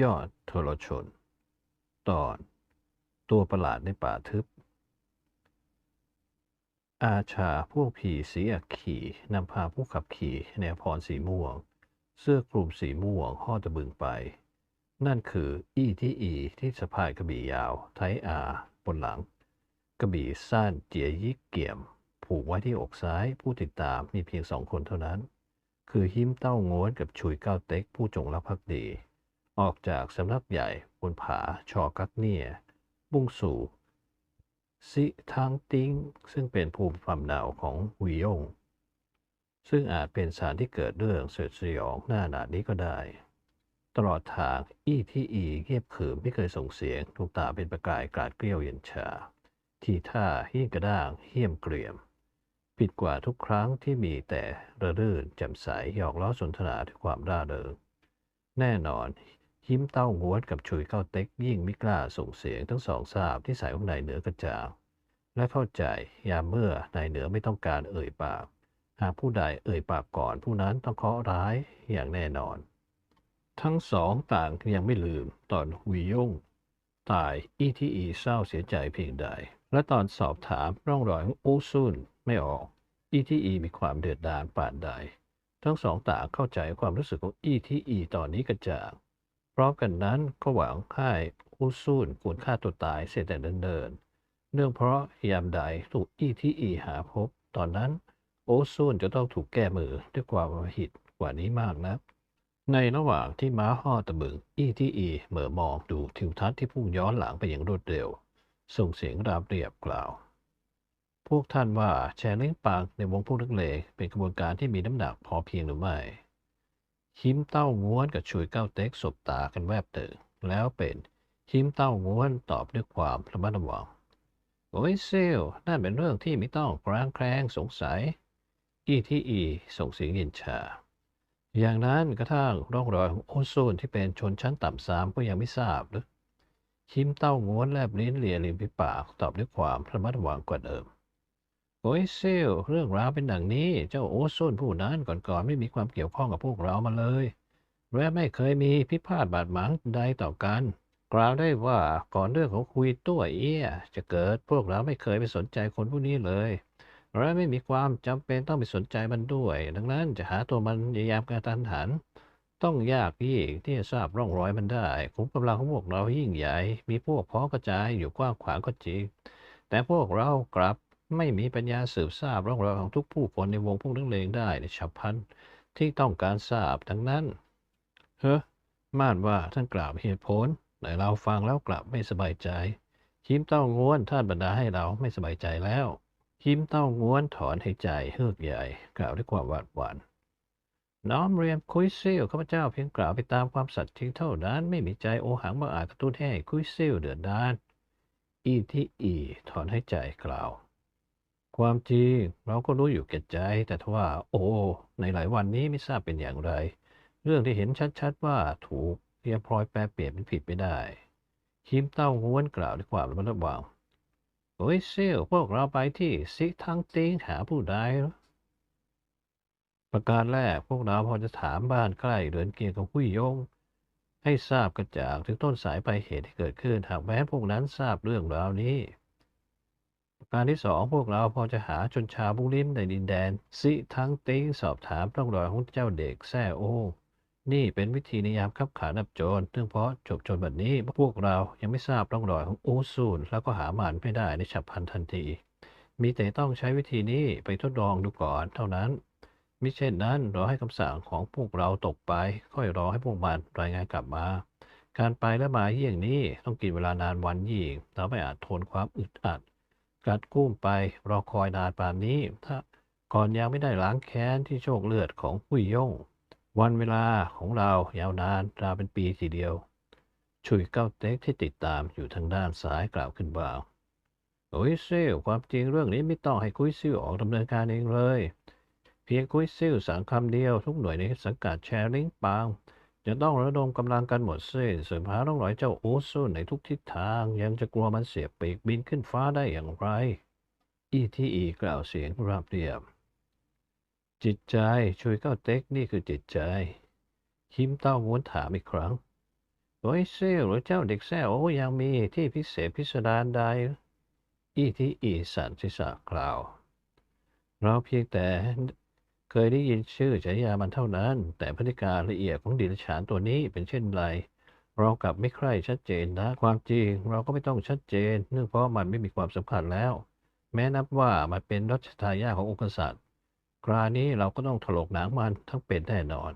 ยอดโทรชน ตอนตัวประหลาดในป่าทึบ อาชาพวกผีสีอักขีนำพาผู้ขับขี่ในพรสีม่วง เสื้อกลุ่มสีม่วงห่อตะบึงไป นั่นคืออีที่อีที่สะพายกระบี่ยาว ไทยอาบนหลัง กระบี่สั้นเจียยิกเกี่ยม ผูกไว้ที่อกซ้ายผู้ติดตามมีเพียงสองคนเท่านั้น คือหิมเต้าง้วนกับชุยเก้าเต็กผู้จงรักภักดี ออกจากสำนักใหญ่บนผาชอกักเนียมุ่งสู่ซิทางติงซึ่งเป็นภูมิลำเนาของหุยยง ซึ่งอาจเป็นสถานที่เกิดเรื่องเสดสยองหน้าหนานี้ก็ได้ ตลอดทางอีที่อีเงียบขรึมไม่เคยส่งเสียงดวงตาเป็นประกายกราดเกลี้ยวเย็นชา ที่ท่าหิ้งกระด้างเหี้ยมเกรียม ผิดกว่าทุกครั้งที่มีแต่ระรื่นแจ่มใสหยอกล้อสนทนาด้วยความร่าเริงแน่นอน หิมเต้าง้วนกับชุยเข้าเต็กยิ่งไม่กล้าส่งเสียงทั้งสองทราบที่สายของนายเหนือกระจ่างและเข้าใจยามเมื่อนายเหนือไม่ต้องการเอ่ยปาก หากผู้ใดเอ่ยปากก่อน ผู้นั้นต้องเคาะร้ายอย่างแน่นอน ทั้งสองต่างยังไม่ลืมตอนหุยย่งตายอีทีอีเศร้าเสียใจเพียงใด และตอนสอบถามร่องรอยของอูซุนไม่ออกอีทีอีมีความเดือดดาลป่านใด ทั้งสองต่างเข้าใจความรู้สึกของอีทีอีตอนนี้กระจ่าง พร้อมกันนั้นก็หวังให้อูซุนควรฆ่าตัวตายเสียแต่เดินๆเนื่องเพราะยามใดถูกอีที่อีหาพบ ตอนนั้นโอซุนจะต้องถูกแก้มือด้วยความมหิตกว่านี้มากนะในระหว่างที่ม้าห่อตะบึงอีที่อีเหม่อมองดูทิวทัศน์ที่พุ่งย้อนหลังไปอย่างรวดเร็ว ส่งเสียงราบเรียบกล่าว พวกท่านว่าแชร์ลิงปางในวงพวกนักเลงเป็นกระบวนการที่มีน้ำหนักพอเพียงหรือไม่ หิมเต้าง้วนกับชุยเก้าเต็กสบตากันแวบเตึงแล้วเป็นหิมเต้าง้วนตอบด้วยความระมัดระวังโอ้ยเซลนั่นเป็นเรื่องที่ไม่ต้องกรางแคลงสงสัย อีที่อีส่งเสียงเย็นชา อย่างนั้นกระทั่งร่องรอยของโอโซนที่เป็นชนชั้นต่ำสามก็ยังไม่ทราบหรือชิมเต้าง้วนแลบลิ้นเลียริมฝีปากตอบด้วยความระมัดระวังกว่าเดิม โอ้ยเซลเรื่องราวเป็นดังนี้ เจ้าโอโซนผู้นั้นก่อนๆไม่มีความเกี่ยวข้องกับพวกเรามาเลย และไม่เคยมีพิพาทบาดหมางใดต่อกัน กล่าวได้ว่าก่อนเรื่องของคุยตัวเอี้ย จะเกิดพวกเราไม่เคยไปสนใจคนผู้นี้เลย และไม่มีความจำเป็นต้องไปสนใจมันด้วย ดังนั้นจะหาตัวมันในยามกระทันหัน ต้องยากยิ่งที่จะทราบร่องรอยมันได้ขุมกำลังของพวกเรายิ่งใหญ่ มีพวกพ้องกระจายอยู่กว้างขวางก็จริงแต่พวกเรากลับ ไม่มีปัญญาสืบทราบร่องรอยของทุกผู้คนในวงพวกนักเลงได้ในฉับพลันที่ต้องการทราบทั้งนั้น เฮ้อมานว่าท่านกล่าวเหตุผลแต่เราฟังแล้วกลับไม่สบายใจ คิมเต้าง้วนท่านบรรดาให้เราไม่สบายใจแล้ว คิมเต้าง้วนถอนหายใจเฮือกใหญ่ กล่าวด้วยความหวาดหวั่นน้อมเรียนคุยซิลข้าพเจ้าเพียงกล่าวไปตามความสัตย์จริงเท่านั้น ไม่มีใจโอหังบังอาจกระตุ้นให้คุยซิลเดือดดานอีที่อีถอนหายใจกล่าว ความจริงเราก็รู้อยู่แก่ใจ แต่ทว่า โอ้ ในหลายวันนี้ไม่ทราบเป็นอย่างไร เรื่องที่เห็นชัดๆว่าถูกเรียพลอยแปลเปลี่ยนเป็นผิดไม่ได้คิมเต้าง้วนกล่าวด้วยความระมัดระวังโอ้ยเซลพวกเราไปที่ซิกทั้งติงหาผู้ใดประการแรกพวกเราพอจะถามบ้านใกล้เดินเกียงกับผู้ยง ให้ทราบกระจ่างถึงต้นสายปลายเหตุที่เกิดขึ้น หากแม้พวกนั้นทราบเรื่องราวนี้ การที่สองพวกเราพอจะหาชนชาวบุริมในดินแดน ซิทั้งติงสอบถามร่องรอยของเจ้าเด็กแซ่โอนี่เป็นวิธีในยามขับขานับโจรเนื่องเพราะจบโจรแบบนี้พวกเรายังไม่ทราบร่องรอยของโอซูนแล้วก็หามันไม่ได้ในฉับพลันทันที มีแต่ต้องใช้วิธีนี้ไปทดลองดูก่อนเท่านั้นมิเช่นนั้นรอให้คำสั่งของพวกเราตกไป ค่อยรอให้พวกมันรายงานกลับมา การไปและมาเยี่ยงนี้ต้องกินเวลานานวันยิ่งเราไม่อาจทนความอึดอัด กัดกุ้มไปรอคอยนานป่านนี้ ถ้าก่อนยังไม่ได้ล้างแค้นที่โชคเลือดของหุยย่ง วันเวลาของเรายาวนานราวเป็นปีทีเดียว ชุยเก้าเต็กที่ติดตามอยู่ทางด้านซ้ายกล่าวขึ้นว่าวโอ้ยซิลความจริงเรื่องนี้ไม่ต้องให้คุยซิลออกดำเนินการเองเลย เพียงคุยซิลสั่งคำเดียวทุกหน่วยในสังกัดแชร์ลิงปาง จะต้องระดมกำลังกันหมดสิ้นสืบหาร่องรอยเจ้าโอซุนในทุกทิศทางยังจะกลัวมันเสียบปีกบินขึ้นฟ้าได้อย่างไร อีที่อีกล่าวเสียงราบเรียบ จิตใจช่วยเก้าเต็กนี่คือจิตใจ คิมเต้าง้วนถามอีกครั้งโอ้ยเซลหรือเจ้าเด็กแซวโอ้ยังมีที่พิเศษพิสดารใด อีที่อีสันศีรษะกล่าว เราเพียงแต่ เคยได้ยินชื่อฉายามันเท่านั้น แต่พฤติการละเอียดของดิลฉานตัวนี้เป็นเช่นไร เรากลับไม่ใคร่ชัดเจนนะ ความจริงเราก็ไม่ต้องชัดเจน เนื่องเพราะมันไม่มีความสำคัญแล้ว แม้นับว่ามันเป็นรัชทายาทขององค์กษัตริย์กรานี้เราก็ต้องถลกหนังมันทั้งเป็นแน่นอน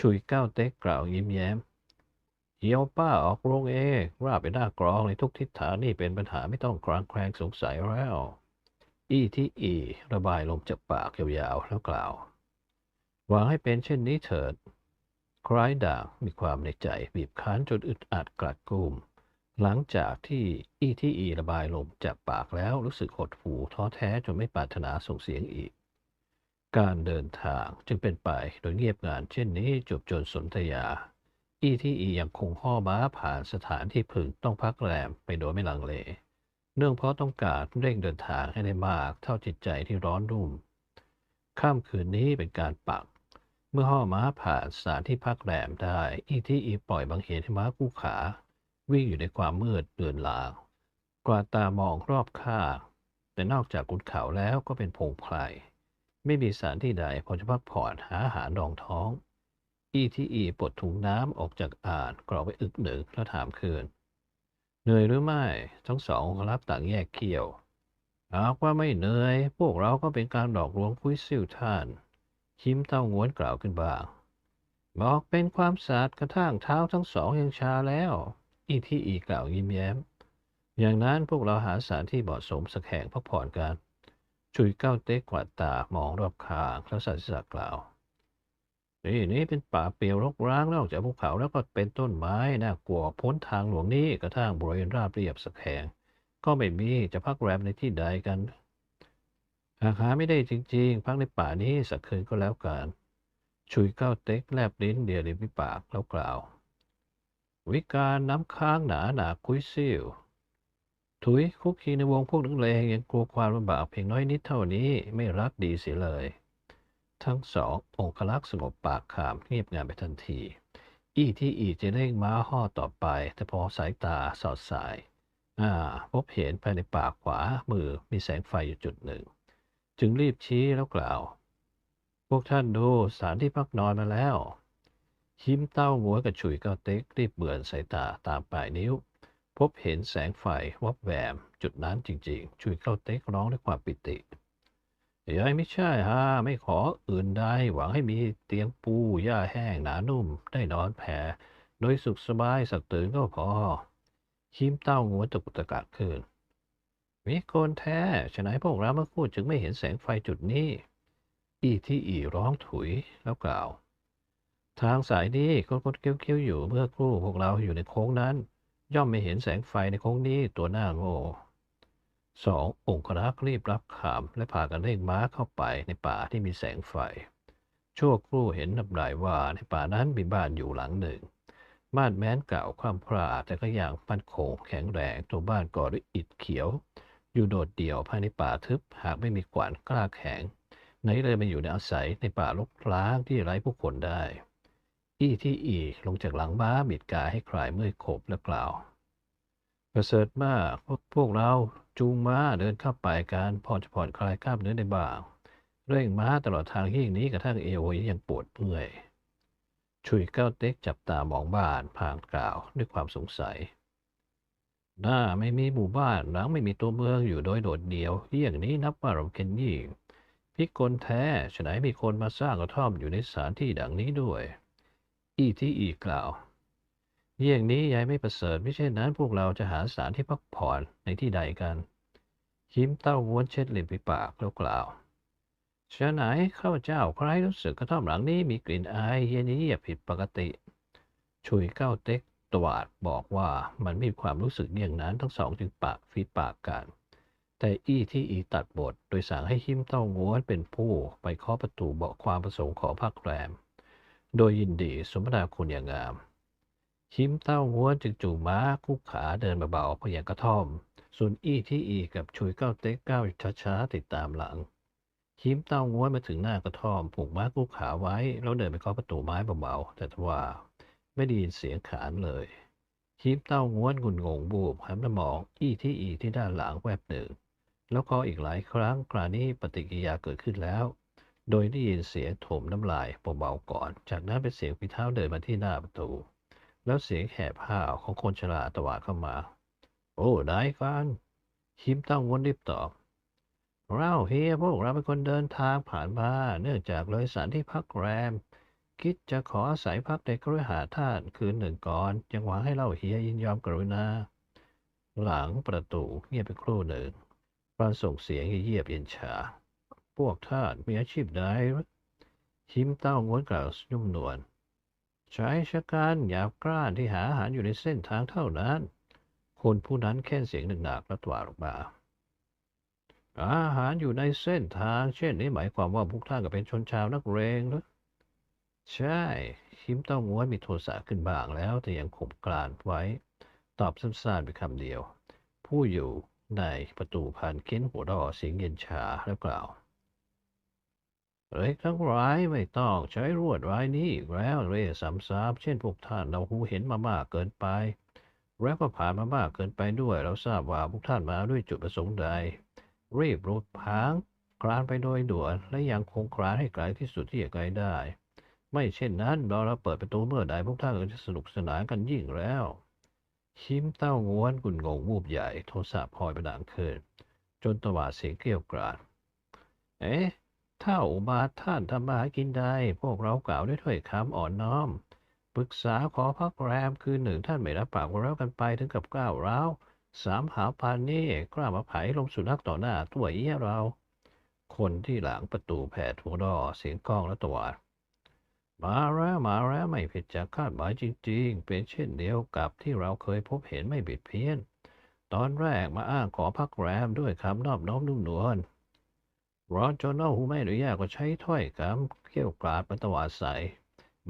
ชุยเก้าเต็กกล่าวยิ้มแย้มเหี่ยวป้าออกโรงเองราบไปหน้ากรองในทุกทิศทางนี่เป็นปัญหาไม่ต้องกรางแคลงสงสัยแล้ว อีที่อี ระบายลมจากปากยาวๆแล้วกล่าวหวังให้เป็นเช่นนี้เถิดคล้ายด่างมีความในใจบีบคั้นจนอึดอัดกลัดกลุ่ม หลังจากที่อีที่อีระบายลมจากปากแล้วรู้สึกหดหู่ท้อแท้จนไม่ปรารถนาส่งเสียงอีก การเดินทางจึงเป็นไปโดยเงียบงานเช่นนี้จบจนสนธยา อีที่อียังคงห่อม้าผ่านสถานที่พึงต้องพักแรมไปโดยไม่ลังเล เนื่องเพราะต้องการเร่งเดินทางให้ได้มากเท่าจิตใจที่ร้อนรุ่มค่ำคืนนี้เป็นการปัก เมื่อห่อม้าผ่านสถานที่พักแรมได้ อีที่อีปล่อยบางเหตุให้ม้าคู่ขา วิ่งอยู่ในความมืดเดือนลาง กวาตามองรอบข้างแต่นอกจากกุนเขาแล้วก็เป็นพงไพรไม่มีสถานที่ใดพอจะพักผ่อนหาอาหารรองท้อง อีที่อีปลดถุงน้ำออกจากอ่านกรอกไว้อึกหนึ่งแล้วถามคืน เหนื่อยหรือไม่ ทั้งสองรับต่างแยกเขี้ยวหากว่าไม่เหนื่อย พวกเราก็เป็นการหลอกลวงคุยซิ่วท่าน ชิมเต้าง้วนกล่าวขึ้นบ้าง บอกเป็นความสาดกระทั่งเท้าทั้งสองยังชาแล้ว อีที่อีกล่าวยิ้มแย้ม อย่างนั้นพวกเราหาสถานที่เหมาะสมสักแห่งพักผ่อนกัน ชุยเก้าเต๊กกวาดตามองรอบข้างแล้วสัตย์สักกล่าว นี่นี่เป็นป่าเปลี่ยวรกร้างนอกจากภูเขาแล้วก็เป็นต้นไม้น่ากลัวพ้นทางหลวงนี้กระทั่งบริเวณราบเรียบสักแห่งก็ไม่มีจะพักแรมในที่ใดกันหากหาไม่ได้จริง ๆ พักในป่านี้สักคืนก็แล้วกันชุยเก้าเต็กแลบลิ้นเดียริมฝีปากแล้วกล่าว วิการน้ำค้างหนาหนาคุยซิ่วถุยคุกคีในวงพวกนักเลงยังกลัวความลำบากเพียงน้อยนิดเท่านี้ไม่รักดีเสียเลย ทั้งสององคลักษ์สงบปากขามเงียบงานไปทันที อีที่อีจะเร่งม้าห่อต่อไป แต่พอสายตาสอดสาย อ่า พบเห็นภายในปากขวามือมีแสงไฟอยู่จุดหนึ่ง จึงรีบชี้แล้วกล่าว พวกท่านดูสถานที่พักนอนมาแล้วชิมเต้าหัวกับฉุยเก้าเต็กรีบเบือนสายตาตามปลายนิ้ว พบเห็นแสงไฟวับแวม จุดนั้นจริงๆฉุยเก้าเต็กร้องด้วยความปิติ ยายไม่ใช่ฮะไม่ขออื่นใดหวังให้มีเตียงปูหญ้าแห้งหนานุ่ม ได้นอนแผ่ โดยสุขสบายสักตื่นก็พอชิมเต้าหัวตะกุตะกักขึ้นมีคนแท้ฉะไหนพวกเราเมื่อพูดจึงไม่เห็นแสงไฟจุดนี้ อีที่อีร้องถุยแล้วกล่าว ทางสายนี้คดๆเกี้ยวๆอยู่เมื่อครู่พวกเราอยู่ในโค้งนั้น ย่อมไม่เห็นแสงไฟในโค้งนี้ตัวหน้าโง่ สององครักษ์รีบรับคำและพากันเร่งม้าเข้าไปในป่าที่มีแสงไฟ ชั่วครู่เห็นนับหลายว่าในป่านั้นมีบ้านอยู่หลังหนึ่ง บ้านแม้นเก่าความพราแต่ก็อย่างมั่นคงแข็งแรงตัวบ้านก่อด้วยอิฐเขียว อยู่โดดเดี่ยวภายในป่าทึบ หากไม่มีขวานกล้าแข็งไหนเลยมาอยู่ในอาศัยในป่ารกร้างที่ไร้ผู้คนได้ อี้ที่อีลงจากหลังม้าบิดกายให้คลายเมื่อยขบและกล่าวประเสริฐมาพวกพวกเรา จูงม้าเดินเข้าไปการพอจะผ่อนคลายกล้ามเนื้อได้บ้างเร่งม้าตลอดทางที่นี้กระทั่งเอวยังปวดเมื่อยชุยเก้าเต็กจับตามองบ้านพางกล่าวด้วยความสงสัย หน้าไม่มีหมู่บ้านหลังไม่มีตัวเมืองอยู่โดยโดดเดี่ยวอย่างนี้นับว่าเราเคนยิ่งพิกลแท้ฉะไหนมีคนมาสร้างกระท่อมอยู่ในสถานที่ดังนี้ด้วย อีที่อีกล่าว เยี่ยงนี้ยายไม่ประเสริฐไม่ใช่นั้นพวกเราจะหาสถานที่พักผ่อนในที่ใดกันชิมเต้าม้วนเช็ดริมฝีปากแล้วกล่าวฉะไหนข้าเจ้าใครรู้สึกกระท่อมหลังนี้มีกลิ่นอายเย็นเยียบผิดปกติ ชุยเก้าเต็กตวาดบอกว่ามันมีความรู้สึกอย่างนั้นทั้งสองจึงปากฟีปากกัน แต่อี้ที่อีตัดบท โดยสั่งให้หิมเต้าง้วนเป็นผู้ไปเคาะประตูบอกความประสงค์ขอพักแรม โดยยินดีสมนาคุณอย่างงาม ชิมเต้าง้วจึงจูงม้าคุกขาเดินเบาๆไปยังกระท่อม ส่วนอี้ที่อีกับชุยเก้าเต็กก้าวช้าๆติดตามหลัง ชิมเต้าง้วมาถึงหน้ากระท่อมผูกม้าคุกขาไว้ แล้วเดินไปเคาะประตูไม้เบาๆแต่ทว่าไม่ได้ยินเสียงขานเลยชิมเต้าง้วนงุนงงบูบหันมามองอี้ที่อีที่ด้านหลังแวบหนึ่ง แล้วก็อีกหลายครั้งคราวนี้ปฏิกิริยาเกิดขึ้นแล้ว โดยได้ยินเสียงถมน้ำลายเบาๆก่อน จากนั้นเป็นเสียงฝีเท้าเดินมาที่หน้าประตู แล้วเสียงแหบห้าวของคนชราตวาดเข้ามา โอ้ได้กันชิมต้าง้วนรีบตอบ เราเฮียพวกเราเป็นคนเดินทางผ่านมาเนื่องจากเลยสถานที่พักแรม คิดจะขออาศัยพักในคฤหาสน์ท่านคืนหนึ่งก่อนยังหวังให้เล่าเฮียยินยอมกรุณา หลังประตูเงียบไปครู่หนึ่งปรานส่งเสียงเยียบเย็นชา พวกท่านมีอาชีพใดหรือชิมเต้างวนกล่าวนุ่มนวล ใช้ชะการหยาบกร้านที่หาอาหารอยู่ในเส้นทางเท่านั้น คนผู้นั้นแค่นเสียงหนักๆแล้วตวาดออกมา อาหารอยู่ในเส้นทาง เช่นนี้หมายความว่าพวกท่านก็เป็นชนชาวนักเรงหรือใช่ชิมเต้าง้วนมีโทสะขึ้นบ้างแล้ว แต่ยังข่มกลานไว้ ตอบสั้นๆเป็นคำเดียว ผู้อยู่ในประตูผ่านเค้นหัวดอเสียงเย็นชาแล้วกล่าว เล็กทั้งหลายไม่ต้องใช้รวดร้ายนี้แล้วเร่ซ้ำๆเช่นพวกท่านเราหูเห็นมามากเกินไป แล้วก็ผ่านมามากเกินไปด้วย เราทราบว่าพวกท่านมาด้วยจุดประสงค์ใด รีบรุดพางคลานไปโดยด่วนและยังคงคลานให้ไกลที่สุดที่จะไกลได้ ไม่เช่นนั้นเราเราเปิดประตูเมื่อใดพวกท่านก็จะสนุกสนานกันยิ่งแล้วชิมเต้าง้วนกุนงงวูบใหญ่โทสะพลอยไปดังขึ้นจนตวาดเสียงเกลียวกราด เอ๊ะ ถ้าอุบาทท่านทำมาหากินได้พวกเรากล่าวด้วยถ้อยคำอ่อนน้อม ปรึกษาขอพักแรมคืนหนึ่งท่านไม่รับปากว่าเรากันไปถึงกับก้าวร้าวสามหาปานนี่กล้ามาไผ่ลมสุนัขต่อหน้าตัวเอี้ยเรา คนที่หลังประตูแผดหัวดอเสียงก้องและตวาดมาแล้วมาแล้วไม่ผิดจากคาดหมายจริง ๆ เป็นเช่นเดียวกับที่เราเคยพบเห็นไม่บิดเพี้ยน ตอนแรกมาอ้างขอพักแรมด้วยคำนอบน้อมนุ่มนวล รอจนเล่าหูไม่อนุญาตก็ใช้ถ้อยคำเกี่ยวกราดบรรตวาดใส่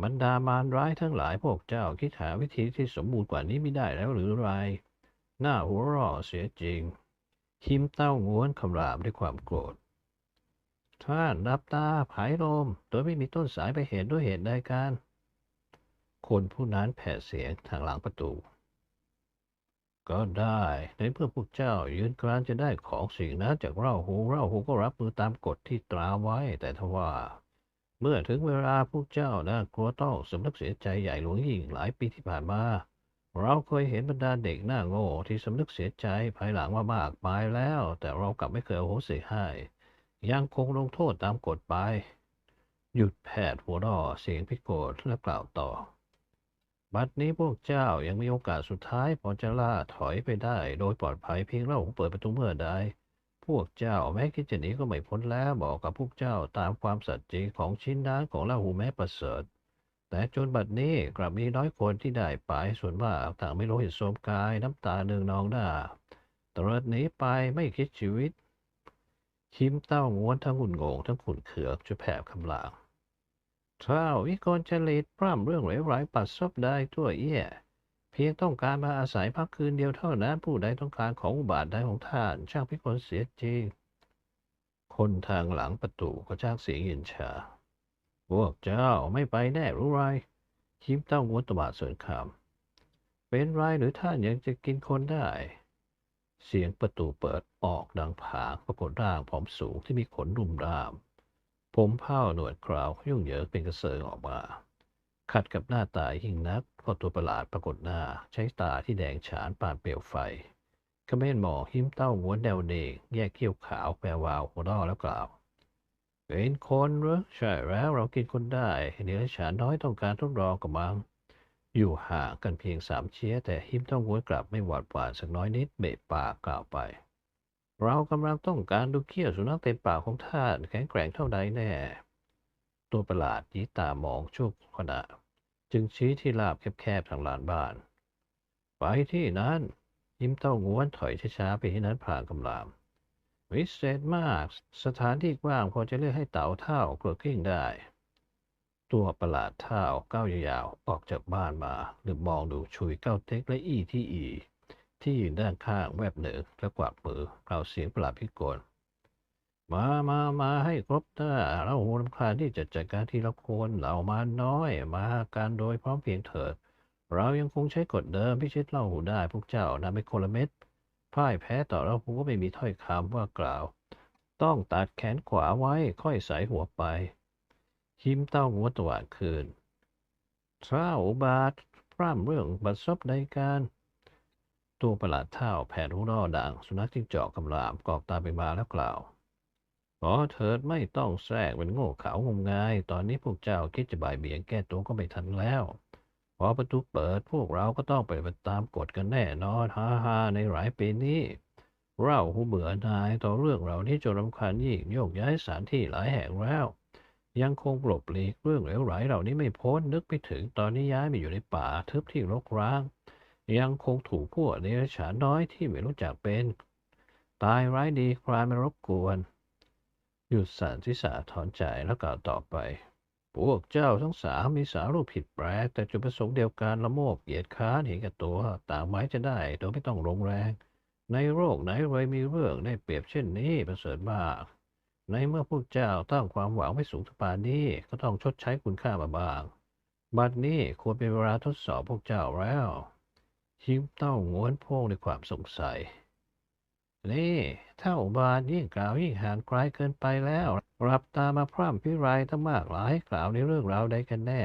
บรรดามารร้ายทั้งหลายพวกเจ้าคิดหาวิธีที่สมบูรณ์กว่านี้ไม่ได้แล้วหรือไร หน้าหัวร่อเสียจริง คิมเต้าง้วนคำรามด้วยความโกรธ ท่านรับตาผายลม โดยไม่มีต้นสายไปเหตุด้วยเหตุใดการคนผู้นั้นแผ่เสียงทางหลังประตู ก็ได้ในเพื่อพวกเจ้ายืนกรานจะได้ของสิ่งนั้นจากเราหูเราหูก็รับมือตามกฎที่ตราไว้ แต่ทว่า เมื่อถึงเวลาพวกเจ้านะกลัวต้องสำนึกเสียใจใหญ่หลวงยิ่งหลายปีที่ผ่านมา เราเคยเห็นบรรดาเด็กหน้าโง่ที่สำนึกเสียใจภายหลังว่ามากมายแล้ว แต่เรากลับไม่เคยโอโหสิให้ยังคงลงโทษตามกฎไป หยุดแผดหัวเราะเสียงพิโกรธและกล่าวต่อ บัดนี้พวกเจ้ายังมีโอกาสสุดท้ายพอจะล่าถอยไปได้ โดยปลอดภัยเพียงเราเปิดประตูเมื่อใด พวกเจ้าแม้คิดจะหนีก็ไม่พ้นแล้วบอกกับพวกเจ้าตามความสัตย์จริงของชิ้นนั้นของล่าหูแม้ประเสริฐ แต่จนบัดนี้กลับมีน้อยคนที่ได้ไปส่วนมากต่างไม่โลหิตโสมกายน้ำตาเนืองนองหน้าตรดหนีไปไม่คิดชีวิตชิมเต้าง้วนทั้งหุ่นงงทั้งขุนเขือกจะแผบคำลาง เท้าวิกลจริตปร่ำเรื่องเหลวไหลปัดซบได้ตัวเอี้ย เพียงต้องการมาอาศัยพักคืนเดียวเท่านั้นผู้ใดต้องการของอุบาทใดของท่าน ช่างพิกลเสียจริงคนทางหลังประตูก็จ้างเสียงเย็นชา พวกเจ้าไม่ไปแน่รู้ไรชิมต้าง้วนตบาดสวนคำ เป็นไรหรือท่านยังจะกินคนได้ เสียงประตูเปิดออกดังผางปรากฏร่างผอมสูงที่มีขนรุมราม ผมเผ้าหนวดคราวยุ่งเหยิงเป็นกระเซิงออกมา ขัดกับหน้าตายิ่งนักเพราะตัวประหลาดปรากฏหน้าใช้ตาที่แดงฉานปานเปลวไฟขม้นหมองหิมเต้าง้วนแนวเนงแยกเขี้ยวขาวแปลวาวหัวร่อแล้วกล่าวเป็นคนเหรอใช่แล้วเรากินคนได้เดี๋ยวฉันน้อยต้องการทดลองกับมังอยู่ห่างกันเพียงสามเชียแต่หิมเต้าง้วนกลับไม่หวาดหวานสักน้อยนิดเบะปากกล่าวไป เรากำลังต้องการดูเขี้ยวสุนัขเต็มปากของท่านแข็งแกร่งเท่าใดแน่ ตัวประหลาดยี้ตามองชั่วขณะ จึงชี้ที่ลาบแคบๆทางลานบ้าน ไปที่นั้น ยิ้มเต้าง้วนถอยช้าๆไปที่นั้นพลางกำลามวิเศษมาก สถานที่กว้างพอจะเลือกให้เต่าเท่ากลัวกิ้งได้ ตัวประหลาดเท่าก้าวยาวๆออกจากบ้านมาหรือมองดูชุยเก้าเต็กและอีที่อี ที่ยืนด้านข้างแวบหนึ่งและกวาดมือกล่าวเสียงประหลาดพิกลมามามาให้ครบถ้าเราโหรำคาญที่จะจัดการทีละคนเหล่ามาน้อย มาการโดยพร้อมเพียงเถิด เรายังคงใช้กฎเดิมพิชิตเล่าหูได้พวกเจ้านำไปคนละเม็ดพ่ายแพ้ต่อเราหูก็ไม่มีถ้อยคำว่ากล่าว ต้องตัดแขนขวาไว้ค่อยใสหัวไป หิมเต้าหัวตวาดคืนเท้าบาทพร่ำเรื่องบัดซบในการ ตัวประหลาดเท่าแผดหูรอดังสุนัขจิ้งจอกกำลามกอกตาไปมาแล้วกล่าวขอเถิดไม่ต้องแทรกเป็นโง่เขลางมงาย ตอนนี้พวกเจ้าคิดจะบ่ายเบี่ยงแก้ตัวก็ไม่ทันแล้วพอประตูเปิดพวกเราก็ต้องไปฏิบัติตามกฎกันแน่นอนฮ่าฮ่าในหลายปีนี้ เราหูเบื่อนายต่อเรื่องเหล่านี้จนรำคาญยิ่งโยกย้ายสถานที่หลายแห่งแล้ว ยังคงปลบหลีกเรื่องเหลวไหลเหล่านี้ไม่พ้นนึกไปถึงตอนนี้ย้ายมาอยู่ในป่าทึบที่รกร้าง ยังคงถูกพวกเดรัจฉานน้อยที่ไม่รู้จักเป็น ตายร้ายดีคลายมารบกวน หยุดสั่นทิษะถอนใจแล้วกล่าวต่อไป พวกเจ้าทั้งสามมีสารูปผิดแปลก แต่จุดประสงค์เดียวกันละโมบเหยียดค้านเห็นแก่ตัวต่างไม้จะได้โดยไม่ต้องลงแรง ในโรคไหนเลยมีเรื่องได้เปรียบเช่นนี้ประเสริฐมากในเมื่อพวกเจ้าตั้งความหวังไว้สูงถึงปานนี้ก็ต้องชดใช้คุณค่ามาบ้าง บัดนี้ควรเป็นเวลาทดสอบพวกเจ้าแล้ว หิมเต้าง้วนโพงในความสงสัย นี่เท่าบาทยิ่งกล่าวยิ่งห่างไกลเกินไปแล้ว รับตามาพร่ำพิไรตั้งมากหลายกล่าวในเรื่องราวใดกันแน่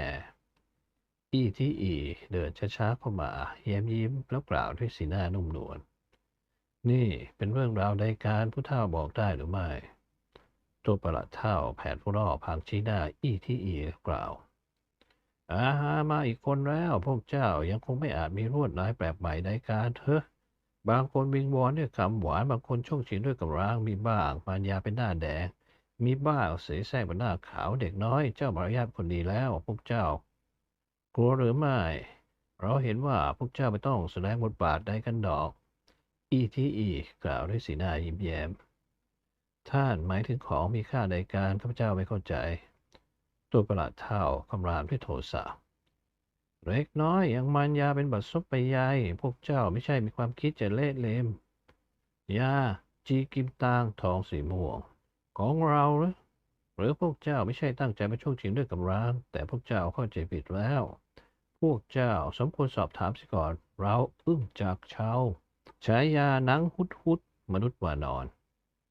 อีที่อีเดินช้าๆเข้ามาแย้มยิ้มแล้วกล่าวด้วยสีหน้านุ่มนวลนี่เป็นเรื่องราวใดการผู้เฒ่าบอกได้หรือไม่ ตัวประหลัดเท่าแผดผู้รอพางชี้หน้า อีที่อีกล่าว อาหามาอีกคนแล้ว พวกเจ้ายังคงไม่อาจมีรวดลายแปลกใหม่ใดการเถอะ บางคนวิงวอนด้วยคำหวาน บางคนช่วงชิงด้วยกำลังมีบ้างมารยาเป็นหน้าแดง มีบ้างเสแสร้งเป็นหน้าขาวเด็กน้อย เจ้ามารยาทคนดีแล้ว พวกเจ้ากลัวหรือไม่ เราเห็นว่าพวกเจ้าไม่ต้องแสดงบทบาทใดกันดอก อีทีอีกล่าวด้วยสีหน้ายิ้มแย้ม ท่านหมายถึงของมีค่าใดการข้าพเจ้าไม่เข้าใจ ตัวประหลาดเท่าคำรามด้วยโทสะเล็กน้อยอย่างมันยาเป็นบัตรซบไปใหญ่พวกเจ้าไม่ใช่มีความคิดจะเล่เลมยาจีกิมตางทองสีม่วง ของเราหรือหรือพวกเจ้าไม่ใช่ตั้งใจมาช่วงชิงด้วยกำลังแต่พวกเจ้าเข้าใจผิดแล้ว พวกเจ้าสมควรสอบถามสิก่อน เราอึ้งจากชาวฉายาหนังฮุดฮุดมนุษย์วานอน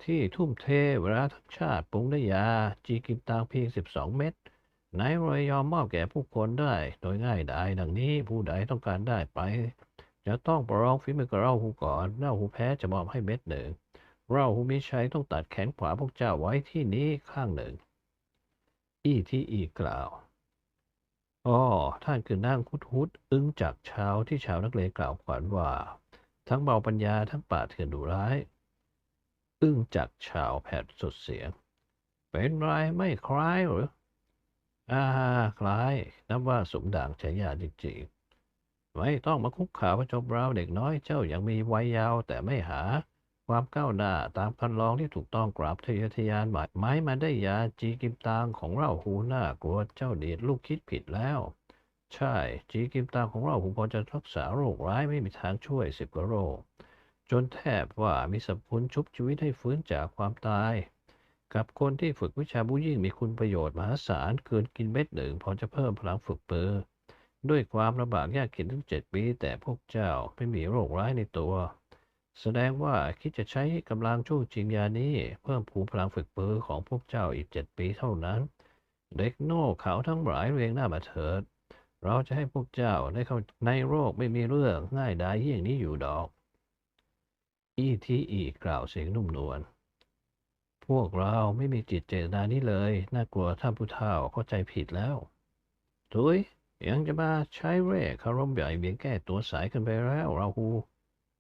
ที่ทุ่มเทเวลาทั้งชาติปรุงได้ยา จีกิมตางเพียง 12 เม็ด นายรอยยอมมอบแก่ผู้คนได้ โดยง่ายดายดังนี้ผู้ใดต้องการได้ไป จะต้องประลองฝีมือกับเราหูก่อนเล่าหูแพ้จะมอบให้เม็ดหนึ่ง เราหูมีชัยต้องตัดแขนขวาพวกเจ้าไว้ที่นี้ข้างหนึ่ง อีที่อีกล่าวอ๋อท่านคือนั่งคุดฮุดอึ้งจากชาวที่ชาวนักเลงกล่าวขวัญว่า ทั้งเบาปัญญาทั้งป่าเถื่อนดุร้าย อึ้งจากชาวแผดสุดเสียง เป็นไรไม่คล้ายหรือ อ่า คล้าย นับว่าสมด่างฉายาจริงๆ ไม่ต้องมาคุกข่าวประจบเราเด็กน้อยเจ้ายังมีวัยยาวแต่ไม่หา ความก้าวหน้าตามคันลองที่ถูกต้องกราบทะยทยานหมายไม้มาได้ยาจีกิมตางของเราหูหน้ากลัวเจ้าเดชลูกคิดผิดแล้ว ใช่ จีกิมตางของเราหูพอจะรักษาโรคร้ายไม่มีทางช่วยสิบกว่าโรคจนแทบว่ามีสรรพคุณชุบชีวิตให้ฟื้นจากความตาย กับคนที่ฝึกวิชาบูยิ่งมีคุณประโยชน์มหาศาลเกินกินเม็ดหนึ่งพอจะเพิ่มพลังฝึกเปอร์ด้วยความลำบากยากเข็นถึงเจ็ดปี แต่พวกเจ้าไม่มีโรคร้ายในตัว แสดงว่าคิดจะใช้กำลังช่วงชิงยานี้ เพิ่มภูมิพลังฝึกเปอร์ของพวกเจ้าอีกเจ็ดปีเท่านั้น เด็กโง่เขาทั้งหลายเรียงหน้ามาเถิด เราจะให้พวกเจ้าได้เข้าในโรคไม่มีเรื่องง่ายดายเยี่ยงนี้อยู่ดอก อีทีอีกล่าวเสียงนุ่มนวล พวกเราไม่มีจิตเจตนานี้เลย น่ากลัวท่านผู้เฒ่าเข้าใจผิดแล้วทุยยังจะมาใช้เร่คารมใหญ่เบียงแก้ตัวสายกันไปแล้วเราหู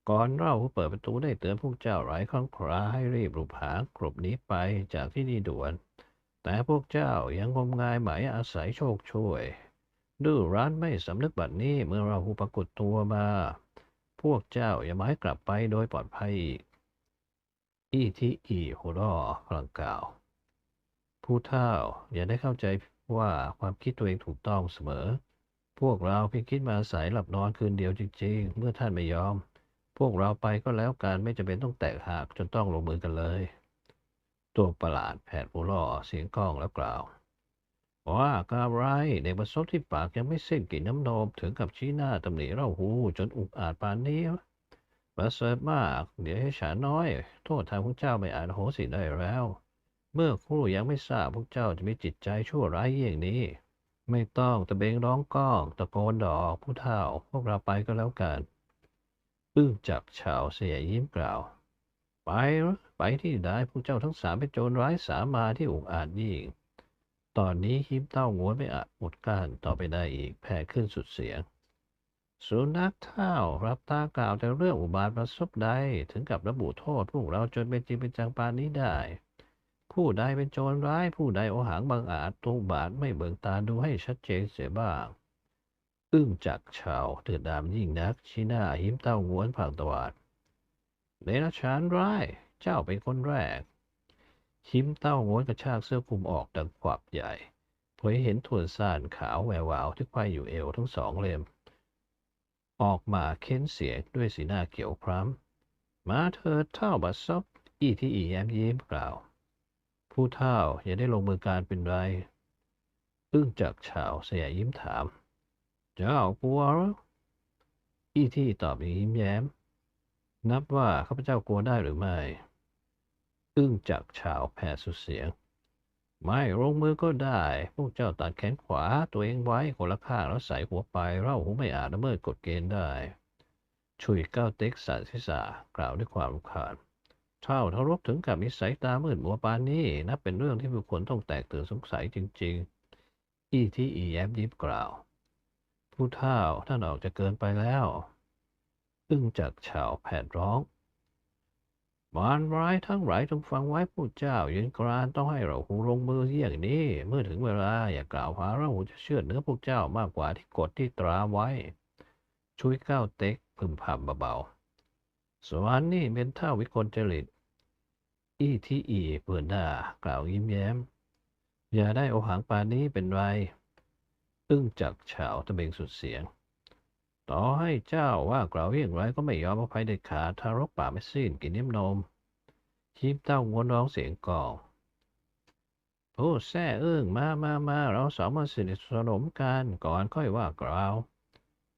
ก่อนเราหูเปิดประตูได้เตือนพวกเจ้าหลายครั้งคราให้รีบรูปหางกรบหนี้ไปจากที่นี่ด่วน แต่พวกเจ้ายังงมงายหมายอาศัยโชคช่วย ดื้อรั้นไม่สำนึกบัดนี้เมื่อเราหูปรากฏตัวมา พวกเจ้าอย่าหมายกลับไปโดยปลอดภัยอีก อีทีอีหัวเรอพลังกล่าว ผู้เฒ่าอย่าได้เข้าใจว่าความคิดตัวเองถูกต้องเสมอ พวกเราเพียงคิดมาอาศัยหลับนอนคืนเดียวจริงๆ เมื่อท่านไม่ยอม พวกเราไปก็แล้วกันไม่จำเป็นต้องแตกหักจนต้องลงมือกันเลย ตัวประหลาดแผดหัวล่อเสียงก้องแล้วกล่าวว่ากาไรเด็กประสบที่ปากยังไม่เส้นกลิ่นน้ำนมถึงกับชี้หน้าตำหนิเราหูจนอุกอาจปานนี้ ประเสริฐมาก เดี๋ยวให้ฉันน้อย โทษทางพระเจ้าไม่อาจโหสิได้แล้ว เมื่อครู่ยังไม่ทราบพวกเจ้าจะมีจิตใจชั่วร้ายเยี่ยงนี้ ไม่ต้องตะเบงร้องก้องตะโกนดอกผู้เฒ่า พวกเราไปก็แล้วกันอึ้งจักชาวเสียยิ้มกล่าว ไปไปที่ใดพวกเจ้าทั้งสามเป็นโจรร้ายสามาที่อุกอาจยิ่ง ตอนนี้หิมเต้างัวไม่อาจหมดก้านต่อไปได้อีกแผ่ขึ้นสุดเสียง สุนัขเท่ารับตากล่าวแต่เรื่องอุบาทประสบใดถึงกับระบุโทษพวกเราจนเป็นจริงเป็นจังปานนี้ได้ ผู้ใดเป็นโจรร้ายผู้ใดโอหังบังอาจตัวบาทไม่เบิ่งตาดูให้ชัดเจนเสียบ้าง อึ้งจักชาวเตือดดามยิ่งนักชี้หน้าหิมเต้างวนผางตวาดเดรัจฉานร้ายเจ้าเป็นคนแรกหิมเต้างวนกระชากเสื้อคลุมออกดังขวับใหญ่เผยเห็นทวนซ่านขาวแวววาวที่ไขว้อยู่เอวทั้งสองเล่ม ออกมาเค้นเสียงด้วยสีหน้าเขียวคล้ำมาเถิดเท่าบัดซบอีที่อีแย้มยิ้มกล่าว ผู้เท่าอย่าได้ลงมือการเป็นไรอึ้งจากชาวเสียยิ้มถาม เจ้ากลัวหรออีที่ตอบอย่างยิ้มแย้ม นับว่าข้าพเจ้ากลัวได้หรือไม่ อึ้งจากชาวแผ่สุดเสียง ไม่ลงมือก็ได้ พวกเจ้าตัดแขนขวาตัวเองไว้คนละข้างแล้วใส่หัวไปเล่าหูไม่อาจละเมิดกฎเกณฑ์ได้ ชุยก้าวเต็กสันศีรษะกล่าวด้วยความรำคาญเท่าทารบถึงกับมีสายตามืดมัวปานนี้นับเป็นเรื่องที่บุคคลต้องแตกตื่นสงสัยจริง ๆ อีที่อีแย้มยิ้มกล่าว ผู้เท่าท่านออกจะเกินไปแล้วอึ้งจากชาวแผดร้อง มารร้ายทั้งหลายจงฟังไว้ผู้เจ้ายืนกรานต้องให้เราหูลงมือเยี่ยงนี้ เมื่อถึงเวลาอย่ากล่าวหาเราหูจะเชื่อเนื้อพวกเจ้ามากกว่าที่กฎที่ตราไว้ ช่วยก้าวเต็กพึมพำเบาๆสวรรค์นี่เป็นท่าวิกลจริต อีที่อีเปื่อนหน้ากล่าวยิ้มแย้ม อย่าได้โอหังปานนี้เป็นไรอึ้งจักเฉาตะเบงสุดเสียง ต่อให้เจ้าว่ากล่าวอย่างไรก็ไม่ยอมอภัยเด็ดขาดทารกป่าไม่สิ้นกินน้ำนมชิมเต้างวน้องเสียงกองโอ้แซ่อึ้งมามามาเราสองมาสนิทสนมกันก่อนค่อยว่ากล่าว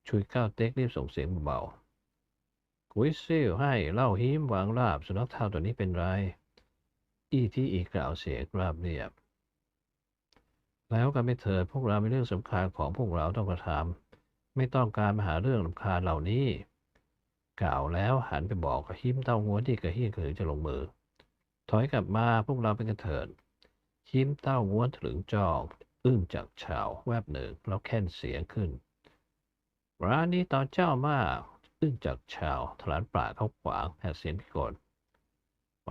ช่วยข้าวเต็กรีบส่งเสียงเบาๆกุยซิ่วให้เล่าหิมวางราบสุนัขเท่าตัวนี้เป็นไรอีที่อีกกล่าวเสียงราบเรียบ แล้วกันไม่เถิดพวกเรามีเรื่องสำคัญของพวกเราต้องกระทำ ไม่ต้องการมาหาเรื่องลำคาญเหล่านี้ กล่าวแล้วหันไปบอกกับหิมเต้างัวที่กระฮี้นกระหือจะลงมือ ถอยกลับมาพวกเราเป็นกันเถิดหิมเต้างัวถึงจองอึ้งจากชาวแวบหนึ่งแล้วแค่นเสียงขึ้น ร้านนี้ตอนเจ้ามากอึ้งจากชาวถลานปาเข้าขวางแผ่เสียงพิกลไป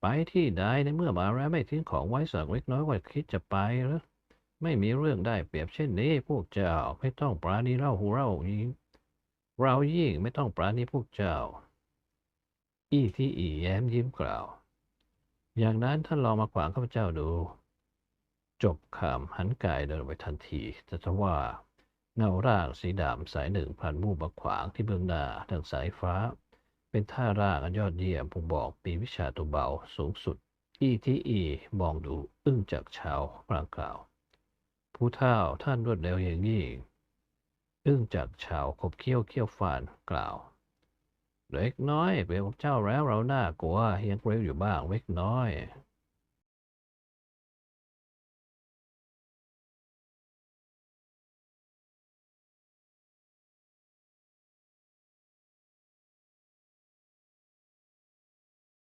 ไปที่ใดในเมื่อมาแล้วไม่ทิ้งของไว้สักเล็กน้อยกว่าคิดจะไปหรือ ไม่มีเรื่องได้เปรียบเช่นนี้ พวกเจ้าไม่ต้องปราณีเล่าหูเล่ายิงเรายิ่งไม่ต้องปราณีพวกเจ้า อีที่อีแย้มยิ้มกล่าว อย่างนั้นท่านลองมาขวางข้าพเจ้าดู จบคำหันกายเดินไปทันทีแต่ทว่าเงาร่างสีดำสายหนึ่งพันมู่มาขวางที่เบื้องหน้าดังสายฟ้า เป็นท่าร่างอันยอดเยี่ยมผมบอกปีวิชาตัวเบาสูงสุด อีที่อีมองดูอึ้งจากชาวพลางกล่าว ผู้เฒ่าท่านรวดเร็วอย่างยิ่งอึ้งจากชาวขบเคี้ยวเคี้ยวฟานกล่าว เล็กน้อยเป็นเจ้าแล้วเราหน้ากลัวยังเร็วอยู่บ้างเล็กน้อย